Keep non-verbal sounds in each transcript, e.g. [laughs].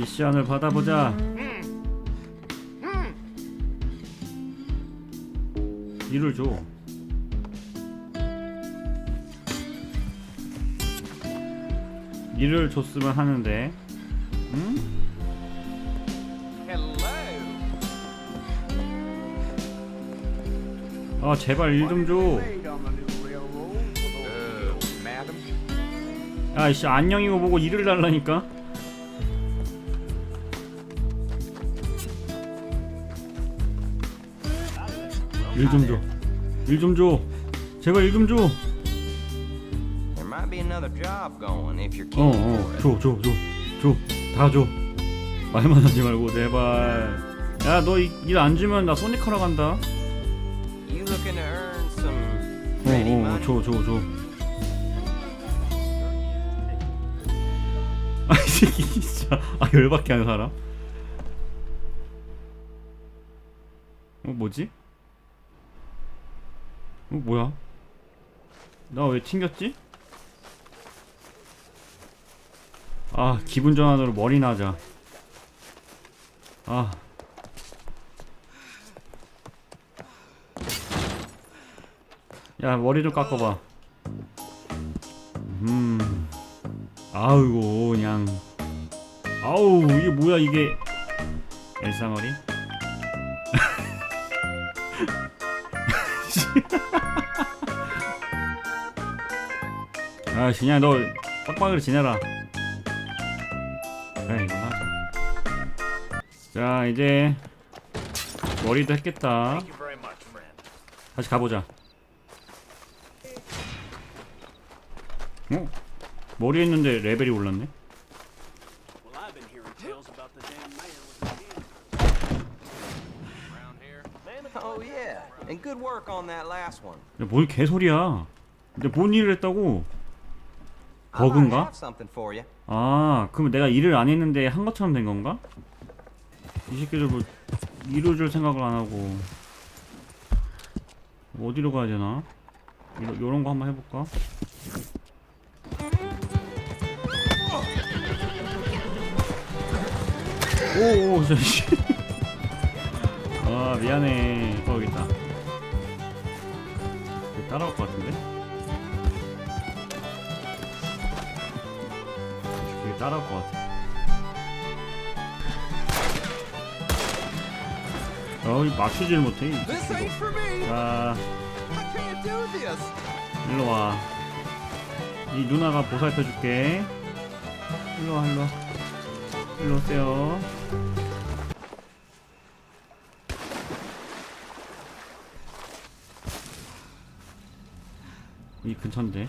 미션을 받아보자. 일을 줘. 일을 줬으면 하는데. 응? 아 제발 일 좀 줘. Uh. 아이씨 안녕이고 보고 일을 달라니까. 일 좀 줘. 일 좀 줘. 제발 일 좀 줘. There might be another job going if you're 어, keen 어, for it. 줘, 줘, 줘, 줘, 다 줘. 말만 하지 말고 제발. 야, 너 일 안 주면 나 소니카라 간다. You looking to earn some 어, 어? 줘, 줘, 줘. 아, 이 새끼 진짜. 아, 열받게 하는 사람. 어, 뭐지? 어, 뭐야? 나 왜 튕겼지? 아, 기분 전환으로 머리 나자. 아. 야, 머리 좀 깎아봐. 음. 아이고, 그냥. 아우, 이게 뭐야, 이게. 엘사머리? [laughs] 아, 그냥 너 빡빡이로 지내라. 그래, 이거 하자. 자, 이제 머리도 했겠다. 다시 가보자. 어? 머리 했는데 레벨이 올랐네? Good work on that last one. 야, 뭘 개소리야. 근데 뭔 일을 했다고? I might 버그인가? have something for you. 아, 그럼 내가 일을 안 했는데 한 것처럼 된 건가? 이 새끼들 뭐 이뤄 줄 생각을 안 하고 어디로 가야 되나? 이러, 요런 거 한번 해볼까? 오오 저씨 [laughs] 아 미안해 어 여기 있다 얘 따라올 것 같은데? 이게 따라올 것 같아 어이 맞추질 못해. 자. 일로 와. 이 누나가 보살펴 줄게. 일로 와, 일로 와. 일로 오세요. 이 근처인데.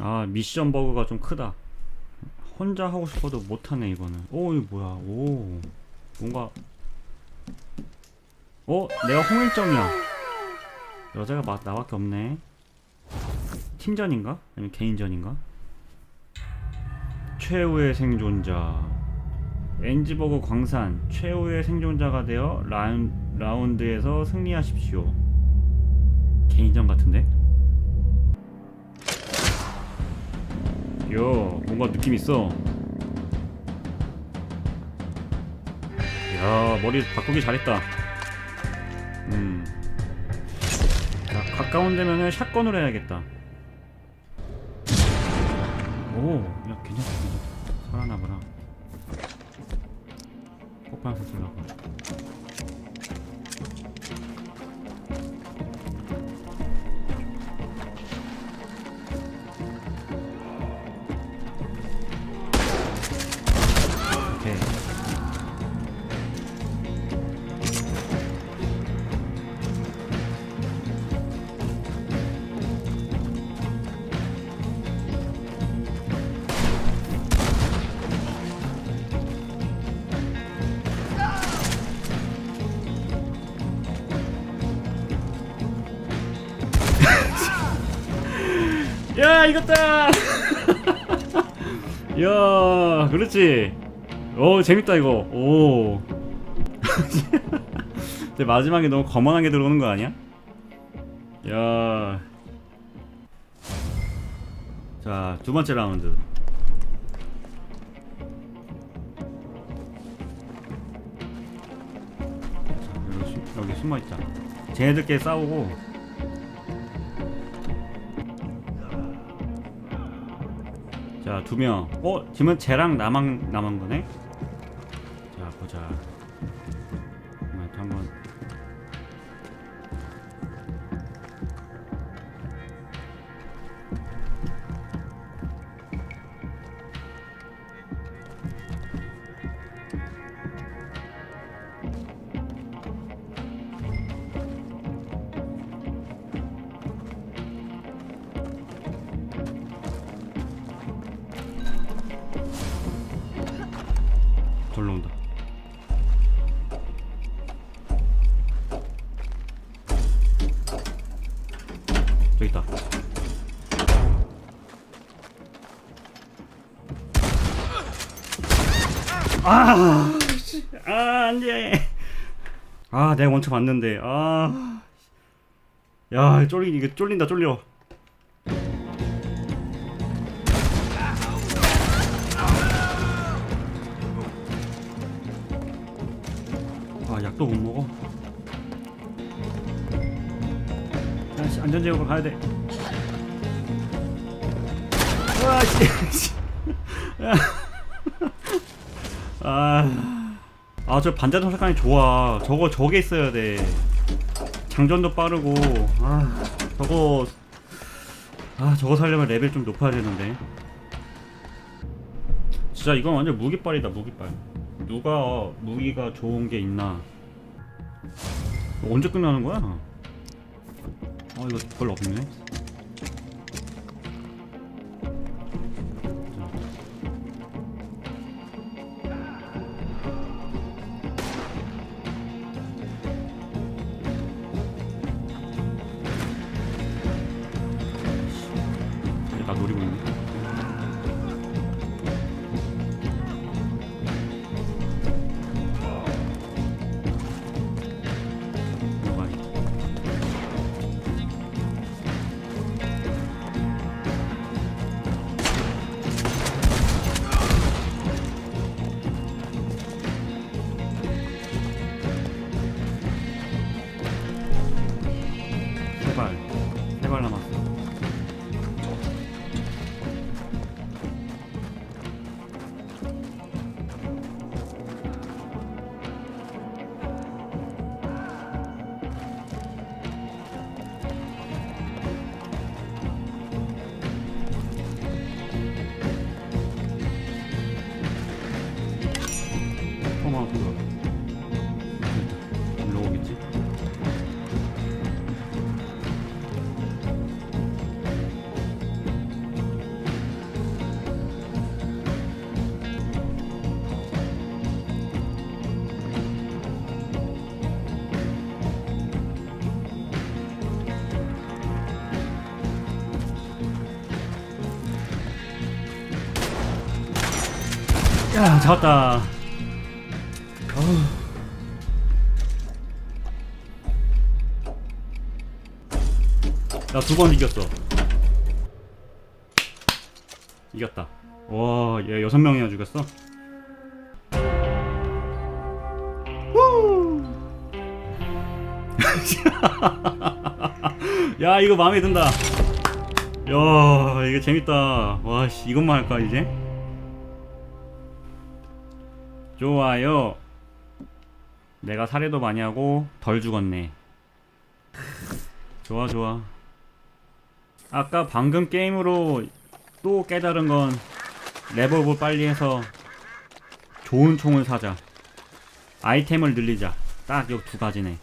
아, 미션 버그가 좀 크다. 혼자 하고 싶어도 못하네 이거는. 오 이거 뭐야? 오 뭔가. 어? 내가 홍일점이야. 여자가 마, 나밖에 없네. 팀전인가? 아니면 개인전인가? 최후의 생존자 엔지버그 광산 최후의 생존자가 되어 라운, 라운드에서 승리하십시오 개인전 같은데 요 뭔가 느낌 있어. 야 머리 바꾸기 잘했다. 음. 자, 가까운 데면은 샷건으로 해야겠다. 오, 야 괜찮다, 괜찮다. 살아나 보라. マーフするわ。 야 이겼다 [laughs] 야 그렇지 오 재밌다 이거 오 [laughs] 근데 마지막에 너무 거만하게 들어오는 거 아니야? 야. 자, 두 번째 라운드. 여기 숨어 있자. 쟤네들끼리 싸우고. 자, 두 명. 어, 지금 쟤랑 나만 남은 거네. 자, 보자. 저기 있다. 아, 씨. 아, 안 돼. 아, 내가 먼저 봤는데. 아. 야, 쫄리 이게 쫄린다, 쫄려. 아, 약도 못 먹어. 야, 씨, 안전지역으로 가야 돼. 아, 씨. 야. [laughs] 아, 아, 저 반자동 색깔이 좋아. 저거 저게 있어야 돼. 장전도 빠르고. 아, 저거. 아, 저거 살려면 레벨 좀 높아야 되는데. 진짜 이건 완전 무기빨이다, 무기빨. 누가 무기가 좋은 게 있나? 언제 끝나는 거야? 아, 이거 별로 없네. 나 노리고 있네. 야 잡았다. 나두 번 이겼어. 이겼다. 와얘 여섯 명이나 죽였어? 후! [laughs] 야 이거 마음에 든다. 야 이거 재밌다. 와씨 이것만 할까 이제 좋아요. 내가 살해도 많이 하고 덜 죽었네. 좋아 좋아. 아까 방금 게임으로 또 깨달은 건 레벨업 빨리 해서 좋은 총을 사자. 아이템을 늘리자. 딱 요 두 가지네.